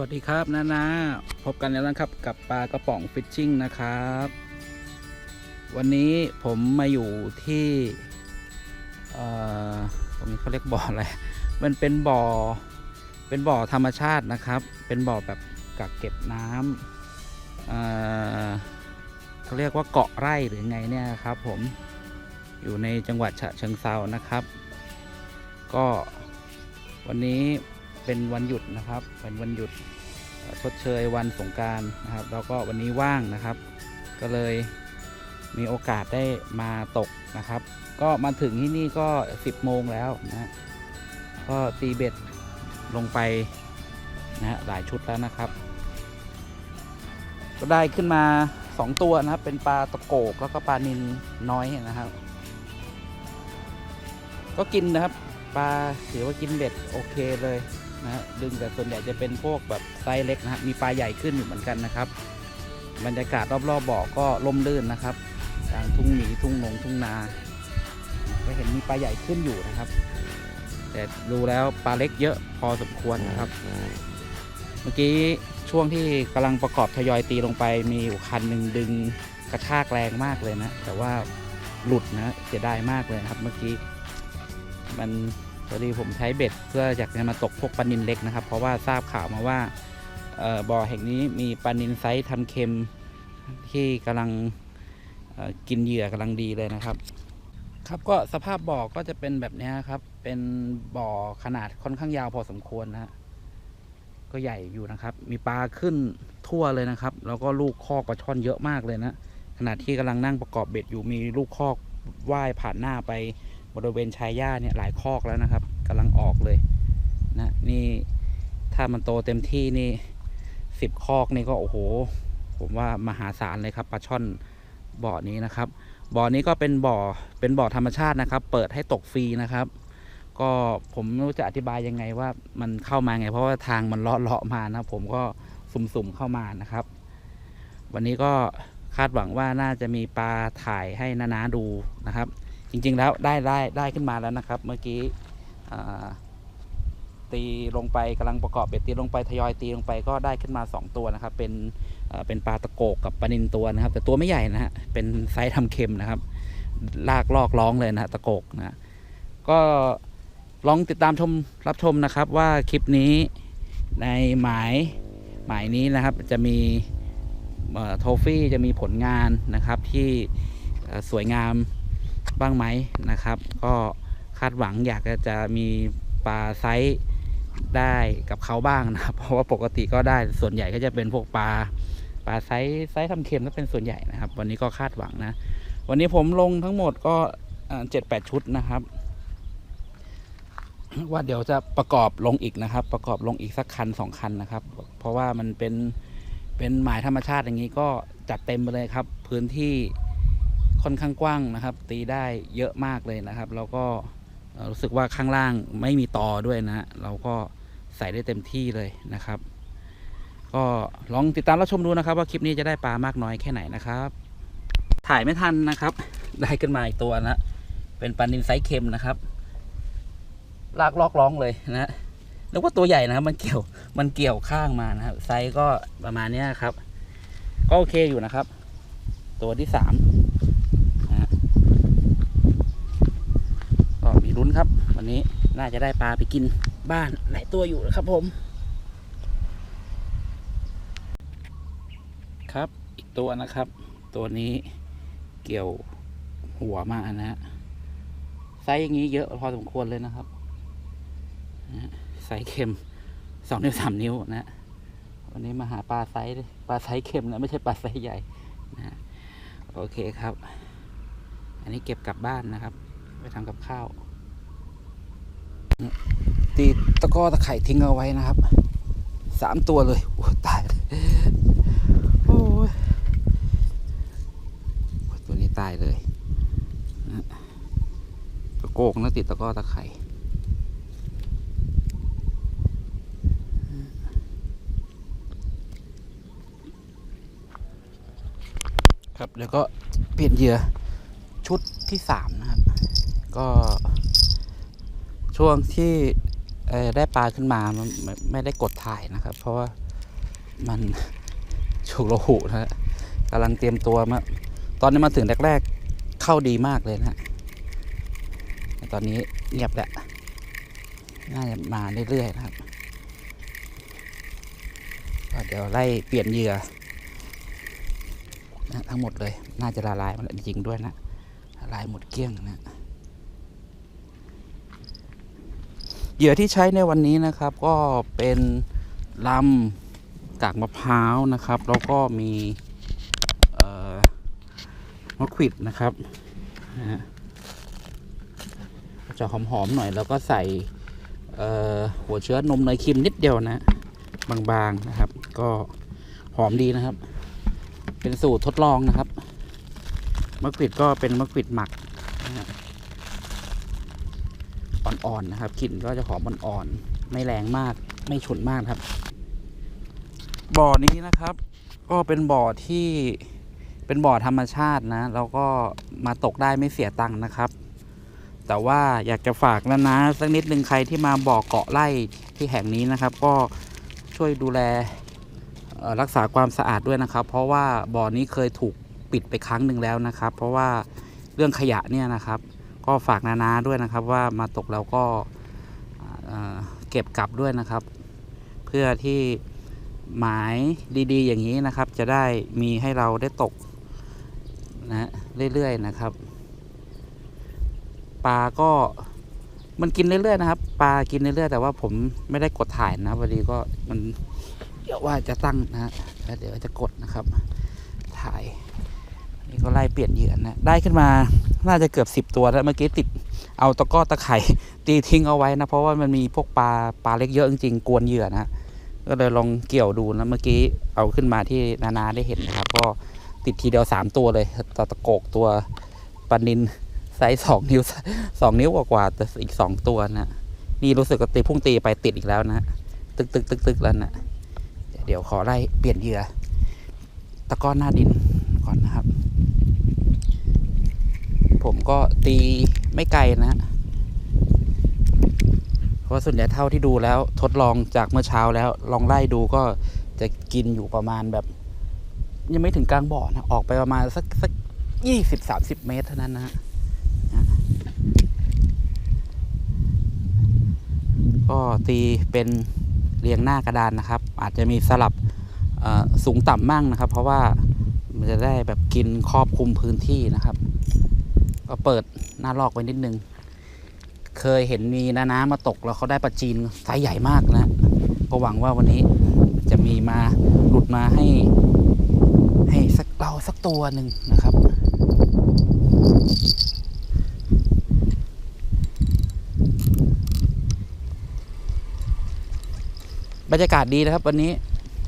วัสดีครับนานาพบกันแล้วนะครับกับปลากระป๋องฟิชชิ่งนะครับ วันนี้ผมมาอยู่ที่เอ่อตรงนี้เขาเรียกบ่ออะไรมันเป็นบ่อเป็นบ่อธรรมชาตินะครับ เป็นบ่อแบบกักเก็บน้ำเอ่อเขาเรียกว่าเกาะไร่หรือไงเนี่ยครับ ผมอยู่ในจังหวัดฉะเชิงเซานะครับ ก็วันนี้ เป็นวันหยุดนะครับเป็นวันหยุดชดเชยวันสงการนะครับ แล้วก็วันนี้ว่างนะครับ ก็เลยมีโอกาสได้มาตกนะครับ ก็มาถึงที่นี่ก็ 10 โมงแล้วนะก็ตีเบ็ดลงไปนะฮะหลายชุดแล้วนะครับ ก็ได้ขึ้นมา 2 ตัวนะครับ เป็นปลาตะโกกแล้วก็ปลานินน้อยนะครับ ก็กินนะครับ ปลาถือว่ากินเบ็ดโอเคเลย นะฮะดึงแต่ส่วนใหญ่จะเป็นพวกแบบไซส์เล็กนะฮะมีปลาใหญ่ขึ้นอยู่เหมือนกันนะครับ บรรยากาศรอบๆบ่อก็ร่มรื่นนะครับทางทุ่งหมีทุ่งหนงทุ่งนา ก็เห็นมีปลาใหญ่ขึ้นอยู่นะครับ แต่ดูแล้วปลาเล็กเยอะพอสมควรนะครับ เมื่อกี้ช่วงที่กำลังประกอบทยอยตีลงไปมีอยู่คันหนึ่งดึงกระชากแรงมากเลยนะ แต่ว่าหลุดนะเสียดายมากเลยนะครับ เมื่อกี้มัน พอดีผมใช้เบ็ดเพื่ออยากจะมาตกพวกปลานินเล็กนะครับ เพราะว่าทราบข่าวมาว่าบ่อแห่งนี้มีปลานินไซส์ทำเค็มที่กำลังกินเหยื่อกำลังดีเลยนะครับ ครับก็สภาพบ่อก็จะเป็นแบบนี้ครับ เป็นบ่อขนาดค่อนข้างยาวพอสมควรนะ ก็ใหญ่อยู่นะครับ มีปลาขึ้นทั่วเลยนะครับ แล้วก็ลูกคอกปลาช่อนเยอะมากเลยนะขณะที่กำลังนั่งประกอบเบ็ดอยู่มีลูกคอกว่ายผ่านหน้าไป บริเวณชายหญ้าเนี่ยหลายคอกแล้วนะครับกำลังออกเลยนะนี่ถ้ามันโตเต็มที่นี่สิบคอกนี่ก็โอ้โห ผมว่ามหาศาลเลยครับปลาช่อนบ่อนี้นะครับ บ่อนี้ก็เป็นบ่อเป็นบ่อธรรมชาตินะครับ เปิดให้ตกฟรีนะครับ ก็ผมไม่รู้จะอธิบายยังไงว่ามันเข้ามาไง เพราะว่าทางมันเลาะเลาะมานะผมก็สุ่มๆเข้ามานะครับ วันนี้ก็คาดหวังว่าน่าจะมีปลาถ่ายให้นานาดูนะครับ จริง ๆ แล้วได้ได้ได้ขึ้นมาแล้วนะครับ เมื่อกี้ตีลงไปกำลังประกอบเบ็ดตีลงไปทยอยตีลงไปก็ได้ขึ้นมา 2 ตัวนะครับ เป็นเป็นปลาตะโกกกับปลานินตัวนะครับ แต่ตัวไม่ใหญ่นะฮะเป็นไซส์ทำเค็มนะครับ ลากลอกร้องเลยนะตะโกกนะก็ลองติดตามชมรับชมนะครับว่าคลิปนี้ในหมายหมายนี้นะครับจะมีโทฟี่จะมีผลงานนะครับที่สวยงาม บ้างไหมนะครับ ก็คาดหวังอยากจะมีปลาไซส์ได้กับเขาบ้างนะครับ เพราะว่าปกติก็ได้ส่วนใหญ่ก็จะเป็นพวกปลาปลาไซส์ไซส์ทำเค็มก็เป็นส่วนใหญ่นะครับ วันนี้ก็คาดหวังนะ วันนี้ผมลงทั้งหมดก็เจ็ดแปดชุดนะครับ ว่าเดี๋ยวจะประกอบลงอีกนะครับ ประกอบลงอีกสักคันสองคันนะครับ เพราะว่ามันเป็นเป็นหมายธรรมชาติอย่างนี้ก็จัดเต็มไปเลยครับ พื้นที่ ค่อนข้างกว้างนะครับ ตีได้เยอะมากเลยนะครับแล้วก็รู้สึกว่าข้างล่างไม่มีตอด้วยนะเราก็ใส่ได้เต็มที่เลยนะครับ ก็ลองติดตามรับชมดูนะครับ ว่าคลิปนี้จะได้ปลามากน้อยแค่ไหนนะครับ ถ่ายไม่ทันนะครับ ได้ขึ้นมาอีกตัวนะเป็นปลานินไซส์เค็มนะครับ ลากลอกร้องเลยนะนึกว่าตัวใหญ่นะครับ มันเกี่ยวมันเกี่ยวข้างมานะครับไซส์ก็ประมาณนี้ครับ ก็โอเคอยู่นะครับ ตัวที่สาม ก็มี ลุ้นครับ วันนี้น่าจะได้ปลาไปกินบ้านหลายตัวอยู่นะครับผม ครับอีกตัวนะครับ ตัวนี้เกี่ยวหัวมานะฮะไซส์อย่างนี้เยอะพอสมควรเลยนะครับไซส์เค็มสองนิ้วสามนิ้วนะฮะวันนี้มาหาปลาไซส์ปลาไซส์เค็มนะไม่ใช่ปลาไซส์ใหญ่นะโอเคครับ อันนี้เก็บกลับบ้านนะครับ ไปทำกับข้าว ตีตะก้อตะไคร่ทิ้งเอาไว้นะครับสามตัวเลยโอ้ตายโอ้ยตัวนี้ตายเลยตะโกกแล้วติดตะก้อตะไคร่ครับแล้วก็เปลี่ยนเหยื่อชุดที่สามนะครับ ก็ ช่วงที่ได้ปลาขึ้นมามันไม่ไม่ได้กดถ่ายนะครับ เพราะว่ามันฉุกละหุนะฮะกำลังเตรียมตัวมาตอนนี้มาถึงแรกๆเข้าดีมากเลยนะฮะตอนนี้เงียบแล้วน่าจะมาเรื่อยๆนะครับเดี๋ยวไล่เปลี่ยนเหยื่อนะทั้งหมดเลย น่าจะละลายมันจริงด้วยนะละลายหมดเกลี้ยงนะ เหยื่อที่ใช้ในวันนี้นะครับ ก็เป็นลำกากมะพร้าวนะครับ แล้วก็มีมะขวิดนะครับนะฮะจะหอมๆหน่อยแล้วก็ใส่หัวเชื้อนมเนยครีมนิดเดียวนะ บางๆนะครับ ก็หอมดีนะครับ เป็นสูตรทดลองนะครับมะขวิดก็เป็นมะขวิดหมักนะฮะ อ่อนๆนะครับกลิ่นก็จะหอมอ่อนๆไม่แรงมากไม่ฉุนมากครับ บ่อนี้นะครับ ก็เป็นบ่อที่เป็นบ่อธรรมชาตินะแล้วก็มาตกได้ไม่เสียตังค์นะครับ แต่ว่าอยากจะฝากแล้วนะสักนิดหนึ่งใครที่มาบ่อเกาะไร่ที่แห่งนี้นะครับ ก็ช่วยดูแลรักษาความสะอาดด้วยนะครับ เพราะว่าบ่อนี้เคยถูกปิดไปครั้งหนึ่งแล้วนะครับ เพราะว่าเรื่องขยะเนี่ยนะครับ ก็ฝากนานาด้วยนะครับว่ามาตกแล้วก็เก็บกลับด้วยนะครับ เพื่อที่หมายดีๆ อย่างนี้นะครับ จะได้มีให้เราได้ตกนะเรื่อยๆนะครับ ปลาก็มันกินเรื่อยๆนะครับปลากินเรื่อยๆแต่ว่าผมไม่ได้กดถ่ายนะพอดีก็มันเดี๋ยวว่าจะตั้งนะฮะเดี๋ยวจะกดนะครับ ถ่าย นี่ก็ไล่เปลี่ยนเหยื่อนะ ได้ขึ้นมาน่าจะเกือบสิบตัวแล้วเมื่อกี้ติดเอาตะก้อตะไคร่ตีทิ้งเอาไว้นะ เพราะว่ามันมีพวกปลาปลาเล็กเยอะจริงๆกวนเหยื่อนะ ก็เลยลองเกี่ยวดูนะเมื่อกี้เอาขึ้นมาที่นานาได้เห็นนะครับ ก็ติดทีเดียวสามตัวเลยตะตะโกกตัวปลานินไซส์สองนิ้วสองนิ้วกว่าๆแต่อีกสองตัวนะนี่รู้สึกว่าตีพุ่งตีไปติดอีกแล้วนะตึกตึกตึกตึกแล้วนะเดี๋ยวขอไล่เปลี่ยนเหยื่อตะก้อนหน้าดินก่อนนะครับ ผมก็ตีไม่ไกลนะฮะเพราะส่วนใหญ่เท่าที่ดูแล้วทดลองจากเมื่อเช้าแล้ว ลองไล่ดูก็จะกินอยู่ประมาณแบบ ยังไม่ถึงกลางบ่อนะออกไปประมาณสักสักยี่สิบสามสิบเมตรเท่านั้นนะฮะก็ตีเป็นเรียงหน้ากระดานนะครับ อาจจะมีสลับสูงต่ำมั่งนะครับ เพราะว่ามันจะได้แบบกินครอบคลุมพื้นที่นะครับ ก็เปิดหน้าลอกไว้นิดนึง เคยเห็นมีนาน้ามาตกแล้วเขาได้ปลาจีนไซส์ใหญ่มากนะ ก็หวังว่าวันนี้จะมีมาหลุดมาให้ ให้สักเราสักตัวหนึ่งนะครับบรรยากาศดีนะครับ วันนี้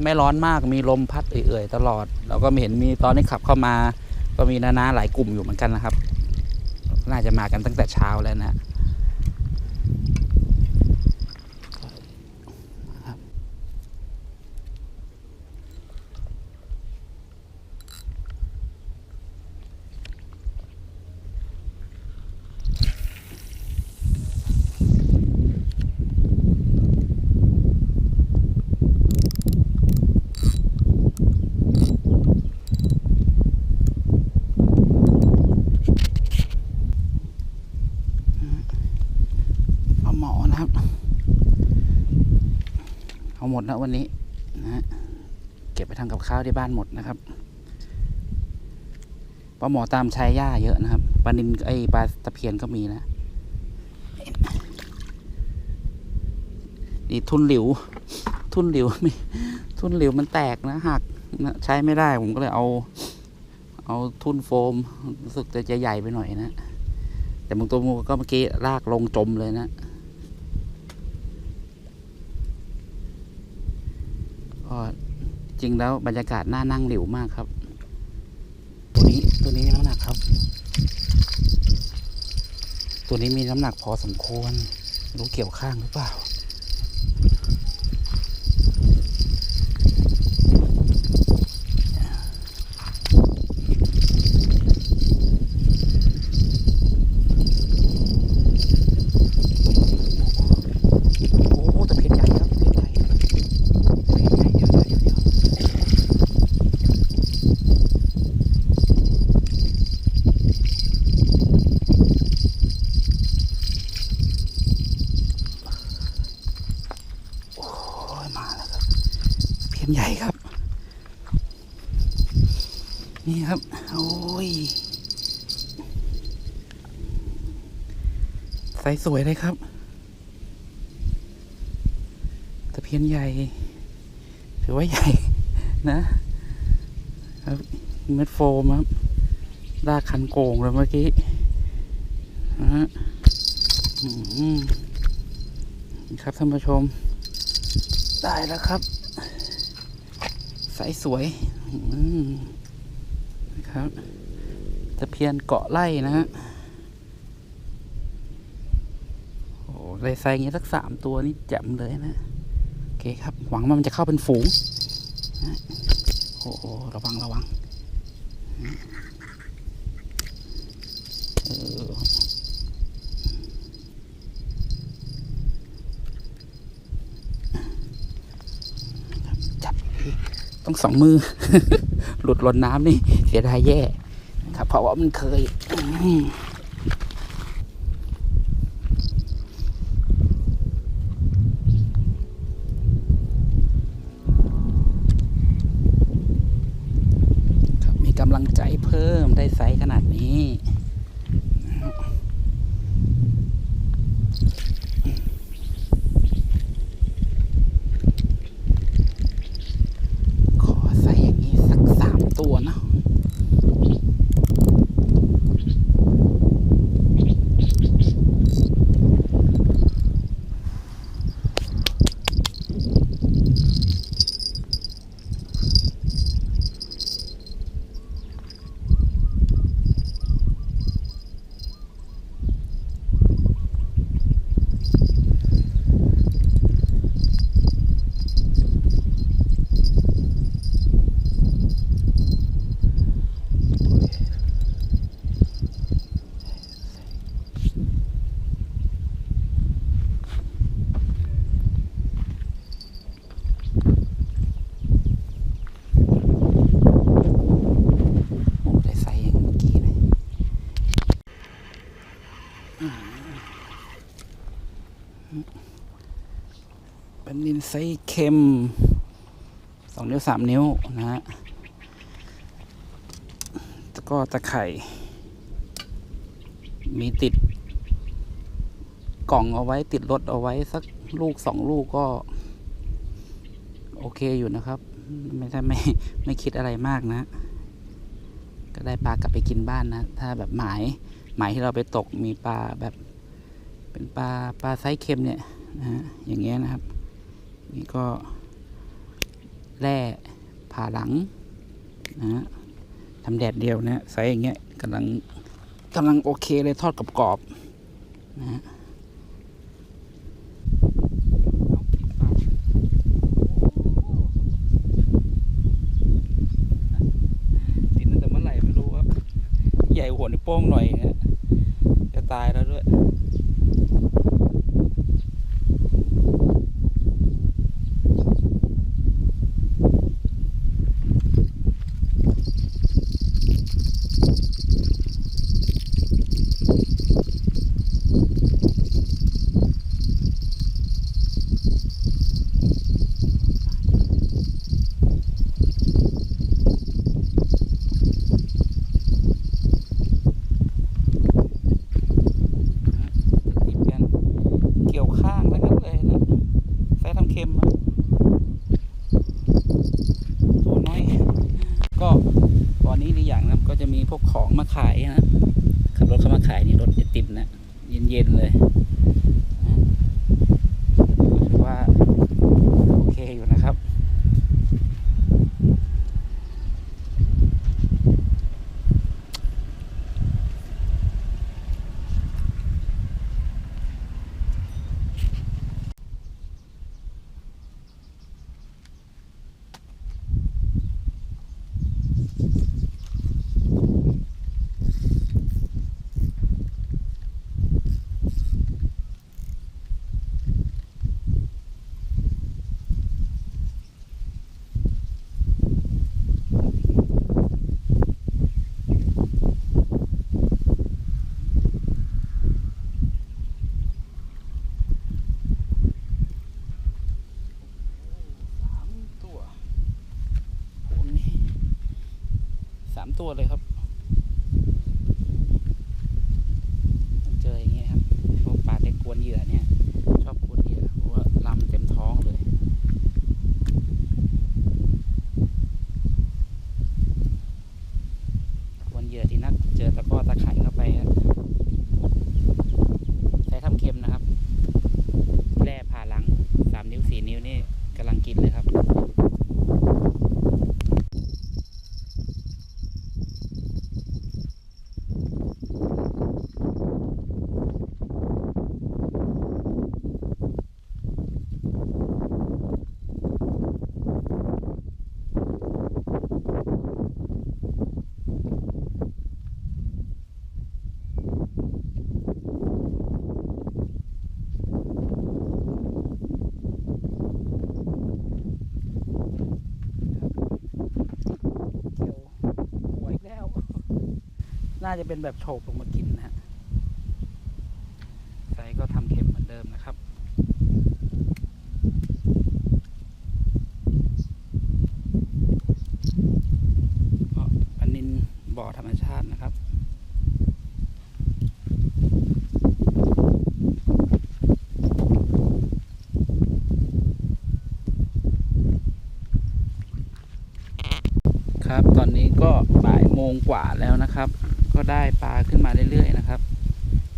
ไม่ร้อนมากมีลมพัดเอื่อยๆตลอด แล้วก็เห็นมีตอนที่ขับเข้ามา ก็มีนานาหลายกลุ่มอยู่เหมือนกันนะครับ น่าจะมากันตั้งแต่เช้าแล้วนะ หมอนะครับ เอาหมดนะวันนี้นะฮะเก็บไปทำกับข้าวที่บ้านหมดนะครับปลาหมอตามชายหญ้าเยอะนะครับปลานินไอปลาตะเพียนก็มีนะนี่ทุนหลิว ทุนหลิวไม่ทุนหลิวมันแตกนะหักนะใช้ไม่ได้ผมก็เลยเอา เอาทุนโฟมรู้สึกจะใหญ่ไปหน่อยนะแต่บางตัวมันก็เมื่อกี้ลากลงจมเลยนะ ก็ จริงแล้วบรรยากาศน่านั่งหลิวมากครับ ตัวนี้ตัวนี้มีน้ำหนักครับ ตัวนี้มีน้ำหนักพอสมควรรู้เกี่ยวข้างหรือเปล่า โอ้ตะเพียนใหญ่ครับตะเพียนใหญ่ตะเพียนใหญ่เดี๋ยวเดี๋ยวเดี๋ยวเดี๋ยว นี่ครับ โอ้ยไซส์สวยเลยครับตะเพียนใหญ่ ถือว่าใหญ่นะ ครับเม็ดโฟมครับลากคันโกงเลยเมื่อกี้นะฮะอืมนี่ครับท่านผู้ชม ได้แล้วครับ ใสสวย อืม ครับตะเพียนเกาะไล่นะฮะโอ้ไลยไซส์อย่างนี้สักสามตัวนี่แจ่มเลยนะโอเคครับ หวังว่ามันจะเข้าเป็นฝูงโอ้โหระวังระวังเออจับ ต้องสองมือ หลุดหล่นน้ำนี่เสียดายแย่ครับเพราะว่ามันเคยอืมครับมีกำลังใจเพิ่มได้ไซส์ขนาดนี้ ขอใส่อย่างนี้สักสามตัวเนอะโอ้ได้ใส่อย่างเมื่อกี้เลยอืมเป็นดินไซส์เค็มสองนิ้วสามนิ้วนะฮะก็ตะไคร่มีติด กล่องเอาไว้ติดรถเอาไว้สักลูกสองลูกก็ โอเคอยู่นะครับ ไม่ใช่ไม่ไม่คิดอะไรมากนะ ก็ได้ปลากลับไปกินบ้านนะ ถ้าแบบหมายหมายที่เราไปตกมีปลาแบบ เป็นปลาปลาไซส์เค็มเนี่ยนะฮะอย่างเงี้ยนะครับ นี่ก็แร่ผ่าหลังนะฮะทำแดดเดียวนะไซส์อย่างเงี้ยกำลังกำลังโอเคเลยทอดกรอบๆนะฮะ ตัวเลยครับผมเจออย่างเงี้ยครับพวกปลาเด็กกวนเหยื่อเนี่ย ชอบกวนเหยื่อเพราะว่าลำเต็มท้องเลย กวนเหยื่อที่นักเจอตะกร้อตะไคร่เข้าไปครับใช้ทำเค็มนะครับ แร่ผ่าหลังสามนิ้วสี่นิ้วนี่กำลังกินเลยครับ เกี่ยวหัวอีกแล้ว น่าจะเป็นแบบโฉบลงมากินนะฮะไซก็ทำเค็มเหมือนเดิมนะครับเพราะปนินบ่อธรรมชาตินะครับ ตอนนี้ก็บ่ายโมงกว่าแล้วนะครับ ก็ได้ปลาขึ้นมาเรื่อยๆนะครับ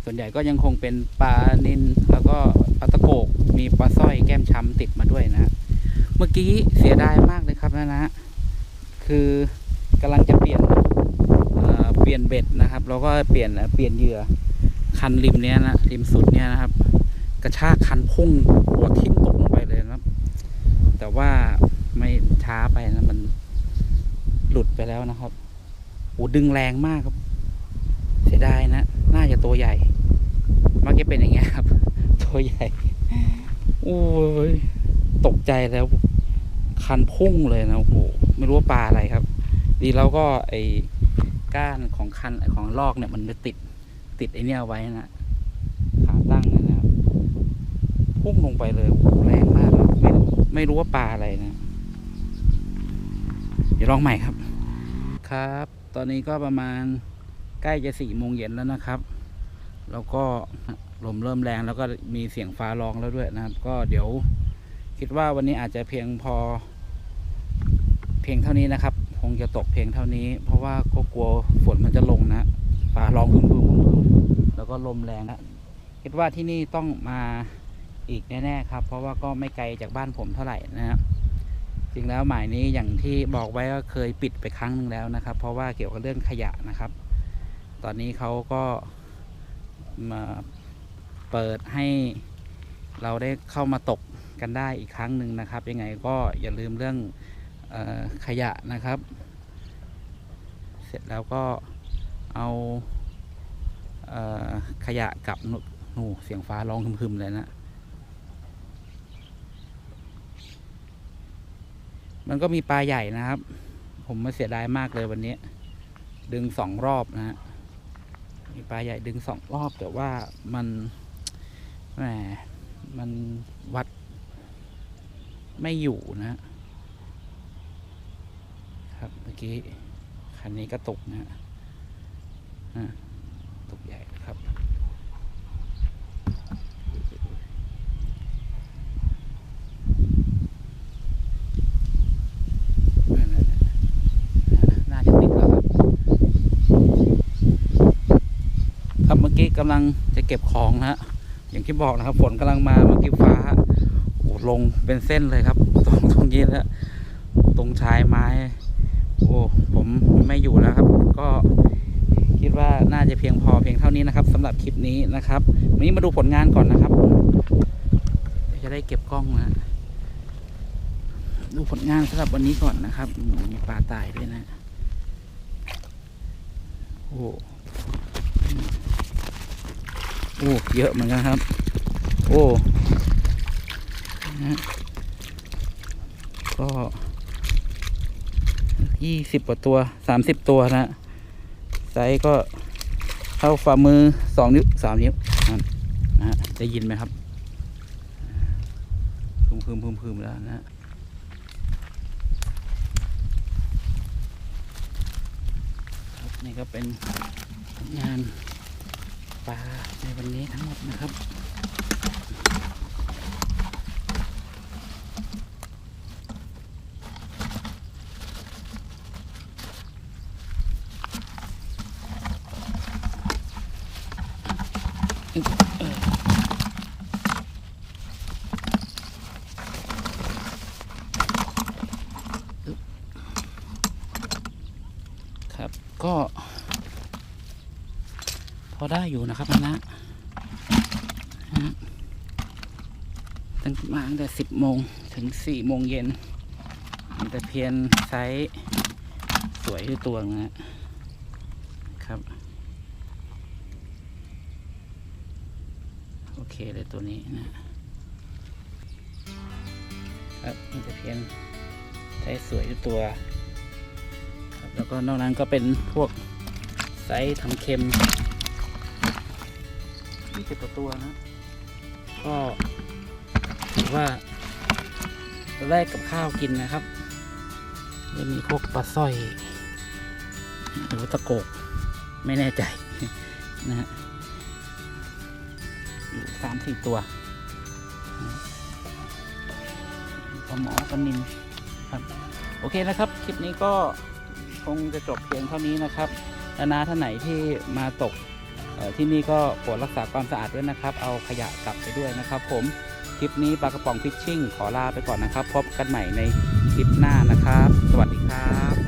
ส่วนใหญ่ก็ยังคงเป็นปลานินแล้วก็ปลาตะโกกมีปลาสร้อยแก้มช้ำติดมาด้วยนะ เมื่อกี้เสียดายมากเลยครับนะนะ คือกำลังจะเปลี่ยนเเปลี่ยนเบ็ดนะครับแล้วก็เปลี่ยนเปลี่ยนเหยื่อคันริมเนี้ยนะริมสุดเนี้ยนะครับ กระชากคันพุ่งหัวทิ่มตกลงไปเลยนะครับ แต่ว่าไม่ช้าไปนะมันหลุดไปแล้วนะครับโอ้ดึงแรงมากครับ สียดายนะ น่าจะตัวใหญ่ มักจะเป็นอย่างเงี้ยครับ ตัวใหญ่โอ้ยตกใจแล้ว คันพุ่งเลยนะโอ้โหไม่รู้ว่าปลาอะไรครับ ดีแล้วก็ไอ้ก้านของคันของลอกเนี่ยมันไปติดติดไอ้เนี่ยไว้นะขาตั้งนะครับพุ่งลงไปเลยโอ้โหแรงมากนะไม่ไม่รู้ว่าปลาอะไรนะเดี๋ยวลองใหม่ครับ ครับ ตอนนี้ก็ประมาณ ใกล้จะสี่โมงเย็นแล้วนะครับ แล้วก็ลมเริ่มแรงแล้วก็มีเสียงฟ้าร้องแล้วด้วยนะครับ ก็เดี๋ยวคิดว่าวันนี้อาจจะเพียงพอ เพียงเท่านี้นะครับ คงจะตกเพียงเท่านี้ เพราะว่าก็กลัวฝนมันจะลงนะฟ้าร้องบึ้มบึ้มคึมแล้วก็ลมแรงนะคิดว่าที่นี่ต้องมาอีกแน่ๆครับ เพราะว่าก็ไม่ไกลจากบ้านผมเท่าไหร่นะครับจริงแล้วหมายนี้อย่างที่บอกไว้ก็เคยปิดไปครั้งหนึ่งแล้วนะครับ เพราะว่าเกี่ยวกับเรื่องขยะนะครับ ตอนนี้เขาก็มาเปิดให้เราได้เข้ามาตกกันได้อีกครั้งหนึ่งนะครับ ยังไงก็อย่าลืมเรื่องออขยะนะครับ เสร็จแล้วก็เอาเออขยะกลับหนูหนูเสียงฟ้าร้องพึมๆเลยนะ มันก็มีปลาใหญ่นะครับ ผมมาเสียดายมากเลยวันนี้ ดึงสองรอบนะฮะ มีปลาใหญ่ดึงสองรอบ แต่ว่ามันแหมมันวัดไม่อยู่นะฮะครับเมื่อกี้คันนี้ก็ตกนะฮะอ่าตกใหญ่ครับ นั่นๆๆน่าจะติดแล้วครับ ครับเมื่อกี้กำลังจะเก็บของนะฮะอย่างที่บอกนะครับ ฝนกำลังมาเมื่อกี้ฟ้าโอ้ลงเป็นเส้นเลยครับ ตรงตรงนี้แล้วตรงชายไม้ โอ้ผมไม่อยู่แล้วครับ ก็คิดว่าน่าจะเพียงพอเพียงเท่านี้นะครับสำหรับคลิปนี้นะครับวันนี้มาดูผลงานก่อนนะครับจะได้เก็บกล้องนะดูผลงานสำหรับวันนี้ก่อนนะครับ มีปลาตายด้วยนะ โอ้ อ้เยอะเหมือนกันครับ โอ้นะก็ยี่สิบกว่าตัวสามสิบตัวนะไซส์ก็เท่าฝ่ามือสองนิ้วสามนิ้วนะฮะได้ยินไหมครับพึมพึมพึมพึมแล้วนะฮะนี่ก็เป็นงาน ปลาในวันนี้ทั้งหมดนะครับ ครับก็ อได้อยู่นะครับนะนะฮะตั้งมาตั้งแต่สิบโมงถึงสี่โมงเย็นมีแต่เพียนไซส์สวยที่ตัวนะครับ โอเคเลยตัวนี้นะครับมีแต่เพียนไซส์สวยที่ตัวครับแล้วก็นอกนั้นก็เป็นพวกไซส์ทำเค็ม ยี่สิบกว่าตัวนะ ก็ถือว่าแรกกับข้าวกินนะครับจะมีพวกปลาสร้อยหรือตะโกกไม่แน่ใจนะฮะอยู่สามสี่ตัวปลาหมอปลานิมครับ โอเคนะครับ คลิปนี้ก็คงจะจบเพียงเท่านี้นะครับนานาท่านไหนที่มาตก ที่นี่ก็โปรดรักษาความสะอาดด้วยนะครับ เอาขยะกลับไปด้วยนะครับ ผมคลิปนี้ปลากระป๋องฟิชชิ่งขอลาไปก่อนนะครับ พบกันใหม่ในคลิปหน้านะครับ สวัสดีครับ